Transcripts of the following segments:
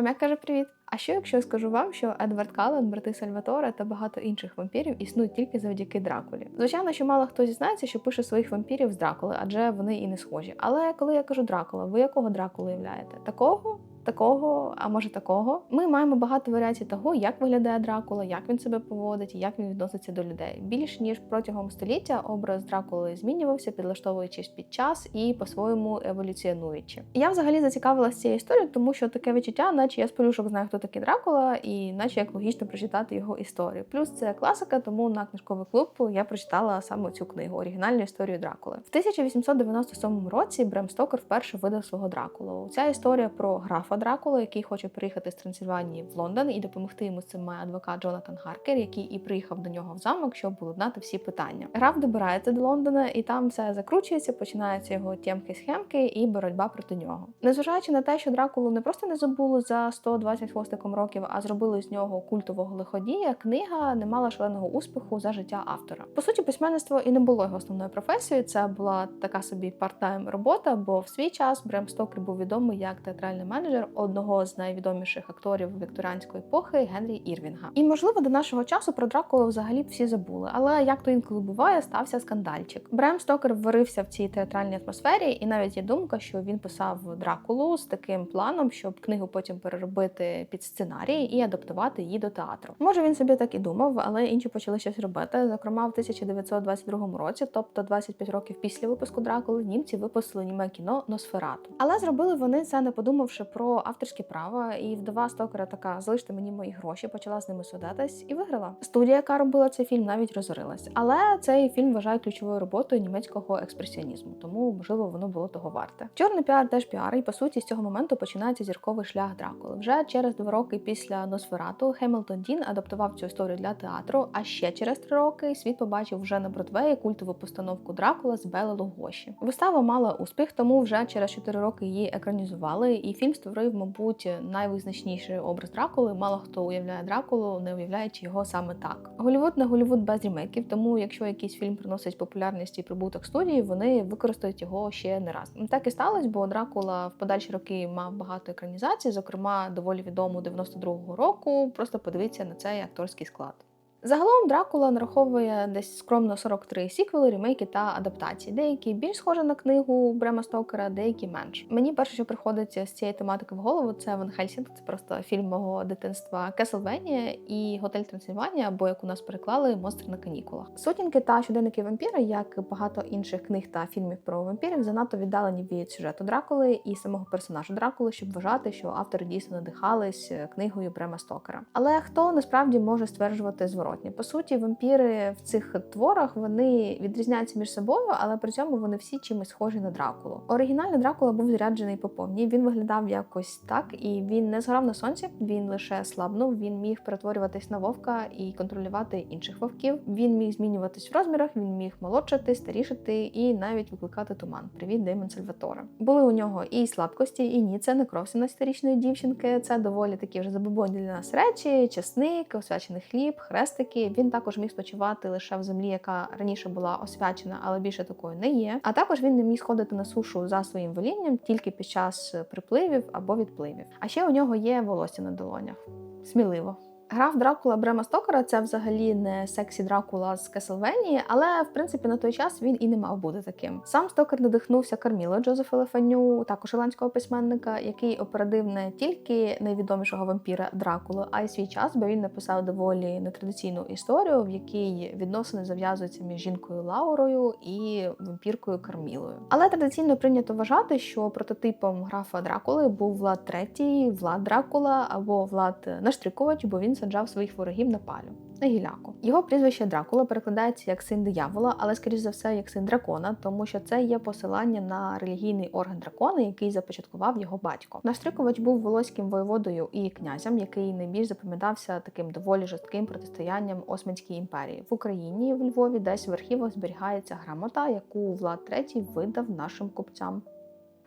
Хомяк каже привіт. А що якщо я скажу вам, що Едвард Каллен, брати Сальватора та багато інших вампірів існують тільки завдяки Дракулі? Звичайно, що мало хто зізнається, що пише своїх вампірів з Дракули, адже вони і не схожі. Але коли я кажу Дракула, ви якого Дракулу являєте? Такого? Такого, а може такого, ми маємо багато варіацій того, як виглядає Дракула, як він себе поводить і як він відноситься до людей. Більш ніж протягом століття образ Дракули змінювався, підлаштовуючись під час і по-своєму еволюціонуючи. Я взагалі зацікавилася цією історією, тому що таке відчуття, наче я з полюшок знаю, хто такий Дракула, і наче як логічно прочитати його історію. Плюс це класика, тому на книжковий клуб я прочитала саме цю книгу оригінальну історію Дракули. В 1897 році Брем Стокер вперше видав свого Дракулу. Ця історія про графа Дракула, який хоче приїхати з Трансильванії в Лондон і допомогти йому з цим має адвокат Джонатан Харкер, який і приїхав до нього в замок, щоб уладнати всі питання. Граф добирається до Лондона, і там все закручується, починаються його тємки-схемки і боротьба проти нього. Незважаючи на те, що Дракулу не просто не забули за 120 хвостиком років, а зробили з нього культового лиходія, книга не мала шаленого успіху за життя автора. По суті, письменництво і не було його основною професією. Це була така собі парт-тайм робота, бо в свій час Брем Стокер був відомий як театральний менеджер одного з найвідоміших акторів вікторіанської епохи Генрі Ірвінга. І можливо до нашого часу про Дракулу взагалі всі забули. Але як то інколи буває, стався скандальчик. Брем Стокер варився в цій театральній атмосфері, і навіть є думка, що він писав Дракулу з таким планом, щоб книгу потім переробити під сценарій і адаптувати її до театру. Може він собі так і думав, але інші почали щось робити. Зокрема, в 1922 році, тобто 25 років після випуску Дракули, німці випустили німе кіно Носферату. Але зробили вони це не подумавши про авторські права, і вдова Стокера така залиште мені мої гроші, почала з ними судитись і виграла. Студія, яка робила цей фільм, навіть розорилась. Але цей фільм вважають ключовою роботою німецького експресіонізму, тому можливо воно було того варте. Чорний піар теж піар, і по суті з цього моменту починається зірковий шлях Дракули. Вже через два роки після Носферату Хемілтон Дін адаптував цю історію для театру. А ще через три роки світ побачив вже на Бродвеї культову постановку Дракула з Бели Лугоші. Вистава мала успіх, тому вже через 4 роки її екранізували, і фільм створив, мабуть, найвизначніший образ Дракули. Мало хто уявляє Дракулу, не уявляючи його саме так. Голівуд не Голівуд без ремейків, тому якщо якийсь фільм приносить популярність і прибуток студії, вони використають його ще не раз. Так і сталося, бо Дракула в подальші роки мав багато екранізацій, зокрема доволі відому 92-го року. Просто подивіться на цей акторський склад. Загалом Дракула нараховує десь скромно 43 сіквели, ремейки та адаптації. Деякі більш схожі на книгу Брема Стокера, деякі менш. Мені перше, що приходить з цієї тематики в голову, це Ван Хельсінг. Це просто фільм мого дитинства Кеселвенія і Готель Трансильванія, або як у нас переклали Монстр на канікулах. Сутінки та щоденники вампіра, як багато інших книг та фільмів про вампірів, занадто віддалені від сюжету Дракули і самого персонажа Дракули, щоб вважати, що автори дійсно надихались книгою Брема Стокера. Але хто насправді може стверджувати зворот? Зворотні. По суті, вампіри в цих творах вони відрізняються між собою, але при цьому вони всі чимось схожі на Дракулу. Оригінальний Дракула був заряджений по повній. Він виглядав якось так, і він не згорав на сонці. Він лише слабнув. Він міг перетворюватись на вовка і контролювати інших вовків. Він міг змінюватись в розмірах, він міг молодшати, старішати і навіть викликати туман. Привіт, Деймон Сальваторе. Були у нього і слабкості, і ні, це не кров 17-річної дівчинки. Це доволі такі вже забобонні для нас речі, часник, освячений хліб, хрестик таки він також міг спочивати лише в землі, яка раніше була освячена, але більше такою не є. А також він не міг сходити на сушу за своїм волінням тільки під час припливів або відпливів. А ще у нього є волосся на долонях. Сміливо. Граф Дракула Брема Стокера це взагалі не сексі Дракула з Кеселвенії, але в принципі на той час він і не мав бути таким. Сам Стокер надихнувся Карміло Джозефа Лефаню, також ірландського письменника, який опередив не тільки найвідомішого вампіра Дракулу, а й свій час, бо він написав доволі нетрадиційну історію, в якій відносини зав'язуються між жінкою Лаурою і вампіркою Кармілою. Але традиційно прийнято вважати, що прототипом графа Дракули був Влад Третій, Влад Дракула або Влад Наштрикувач, бо він саджав своїх ворогів на палю. На гіляку. Його прізвище Дракула перекладається як син диявола, але, скоріш за все, як син дракона, тому що це є посилання на релігійний орган дракона, який започаткував його батько. Наштрикувач був волоським воєводою і князем, який найбільш запам'ятався таким доволі жорстким протистоянням Османській імперії. В Україні в Львові десь в архівах зберігається грамота, яку Влад III видав нашим купцям.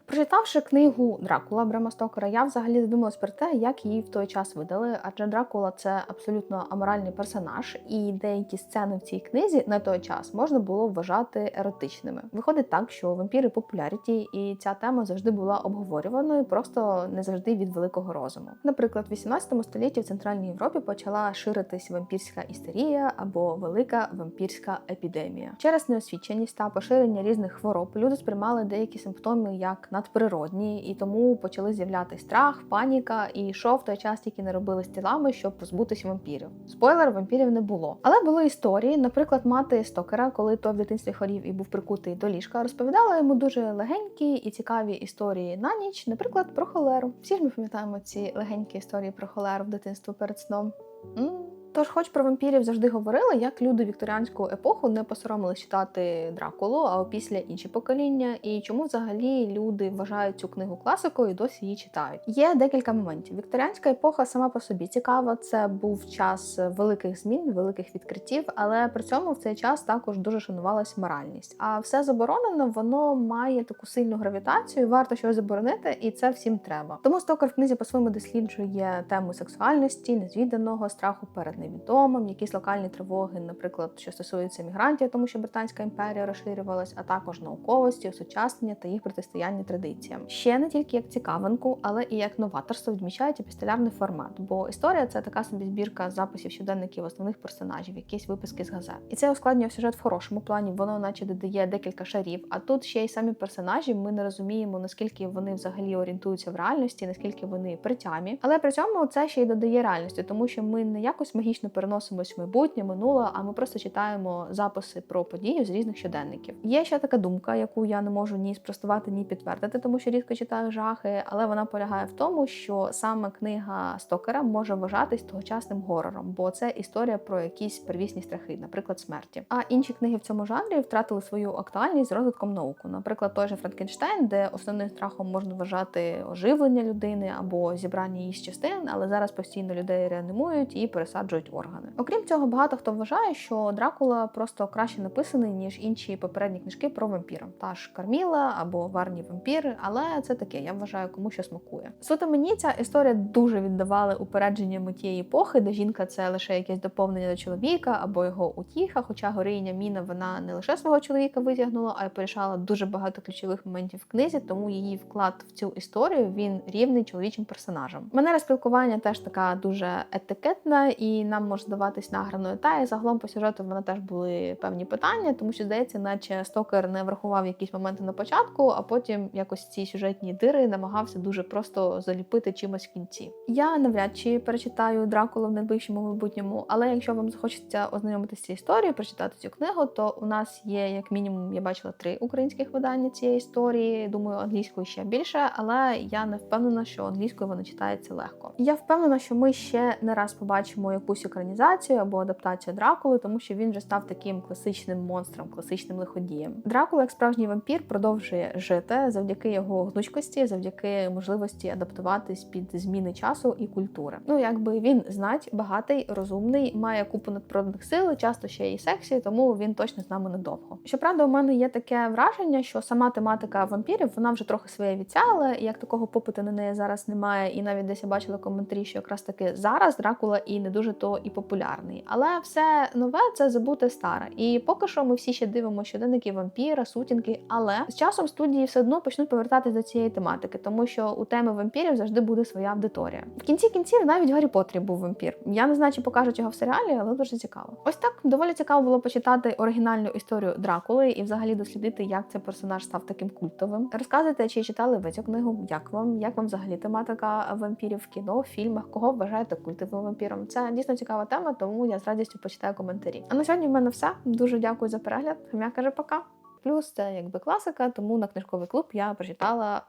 Прочитавши книгу Дракула Брема Стокера, я взагалі задумалась про те, як її в той час видали. Адже Дракула це абсолютно аморальний персонаж, і деякі сцени в цій книзі на той час можна було вважати еротичними. Виходить так, що вампіри популяріті, і ця тема завжди була обговорюваною, просто не завжди від великого розуму. Наприклад, в 18 столітті в Центральній Європі почала ширитись вампірська істерія або велика вампірська епідемія. Через неосвіченість та поширення різних хвороб люди сприймали деякі симптоми як надприродні, і тому почали з'являти страх, паніка, і йшов той час, тільки не робили з тілами, щоб позбутися вампірів. Спойлер, вампірів не було. Але були історії. Наприклад, мати стокера, коли той в дитинстві хворів і був прикутий до ліжка, розповідала йому дуже легенькі і цікаві історії на ніч, наприклад, про холеру. Всі ж ми пам'ятаємо ці легенькі історії про холеру в дитинство перед сном. М? Тож, хоч про вампірів завжди говорили, як люди вікторіанську епоху не посоромились читати Дракулу, а опісля інші покоління, і чому взагалі люди вважають цю книгу класикою і досі її читають. Є декілька моментів. Вікторіанська епоха сама по собі цікава. Це був час великих змін, великих відкриттів, але при цьому в цей час також дуже шанувалась моральність. А все заборонено, воно має таку сильну гравітацію, варто щось заборонити, і це всім треба. Тому Стокер в книзі по-своєму досліджує тему сексуальності, незвіданого страху перед невідомим, якісь локальні тривоги, наприклад, що стосується мігрантів, тому що Британська імперія розширювалась, а також науковості, осучаснення та їх протистояння традиціям. Ще не тільки як цікавинку, але і як новаторство відмічають епістолярний формат, бо історія це така собі збірка записів щоденників основних персонажів, якісь виписки з газет. І це ускладнює сюжет в хорошому плані, воно, наче додає декілька шарів. А тут ще й самі персонажі. Ми не розуміємо, наскільки вони взагалі орієнтуються в реальності, наскільки вони при тямі. Але при цьому це ще й додає реальності, тому що ми не якось магічно переносимось в майбутнє, минуле, а ми просто читаємо записи про події з різних щоденників. Є ще така думка, яку я не можу ні спростувати, ні підтвердити, тому що рідко читаю жахи, але вона полягає в тому, що саме книга Стокера може вважатись тогочасним горором, бо це історія про якісь первісні страхи, наприклад, смерті. А інші книги в цьому жанрі втратили свою актуальність з розвитком науки. Наприклад, той же Франкенштейн, де основним страхом можна вважати оживлення людини або зібрання її з частин, але зараз постійно людей реанімують і пересаджують органи. Окрім цього, багато хто вважає, що Дракула просто краще написаний ніж інші попередні книжки про вампіра. Та ж Карміла або Варні вампіри, але це таке, я вважаю, кому що смакує. Суто мені ця історія дуже віддавала упередженнями тієї епохи, де жінка це лише якесь доповнення до чоловіка або його утіха. Хоча героїня Міна вона не лише свого чоловіка витягнула, а й порішала дуже багато ключових моментів в книзі, тому її вклад в цю історію він рівний чоловічим персонажам. Манера спілкування теж така дуже етикетна, і нам може здаватись награною. Та і загалом по сюжету вона теж були певні питання, тому що здається, наче стокер не врахував якісь моменти на початку, а потім якось ці сюжетні дири намагався дуже просто заліпити чимось в кінці. Я навряд чи перечитаю Дракулу в найближчому майбутньому, але якщо вам захочеться ознайомитися з історією, прочитати цю книгу, то у нас є як мінімум, я бачила три українських видання цієї історії. Думаю, англійською ще більше, але я не впевнена, що англійською вона читається легко. Я впевнена, що ми ще не раз побачимо якусь екранізацію або адаптацію Дракули, тому що він вже став таким класичним монстром, класичним лиходієм. Дракула, як справжній вампір, продовжує жити завдяки його гнучкості, завдяки можливості адаптуватись під зміни часу і культури. Ну якби він знать, багатий, розумний, має купу надприродних сил, часто ще й сексі, тому він точно з нами недовго. Щоправда, у мене є таке враження, що сама тематика вампірів вона вже трохи своє відцяла, і як такого попиту на неї зараз немає, і навіть десь я бачила коментарі, що якраз таки зараз Дракула і не дуже то і популярний. Але все нове це забуте старе. І поки що ми всі ще дивимося щоденники вампіра, сутінки. Але з часом студії все одно почнуть повертатись до цієї тематики, тому що у теми вампірів завжди буде своя аудиторія. В кінці кінців навіть Гаррі Поттері був вампір. Я не знаю, чи покажуть його в серіалі, але дуже цікаво. Ось так доволі цікаво було почитати оригінальну історію Дракули і взагалі дослідити, як цей персонаж став таким культовим. Розказуйте, чи читали ви цю книгу? Як вам? Як вам взагалі тематика вампірів в кіно, в фільмах? Кого вважаєте культовим вампіром? Це дійсно цікава тема, тому я з радістю почитаю коментарі. А на сьогодні в мене все. Дуже дякую за перегляд. Хомя каже пока. Плюс це якби класика, тому на книжковий клуб я прочитала.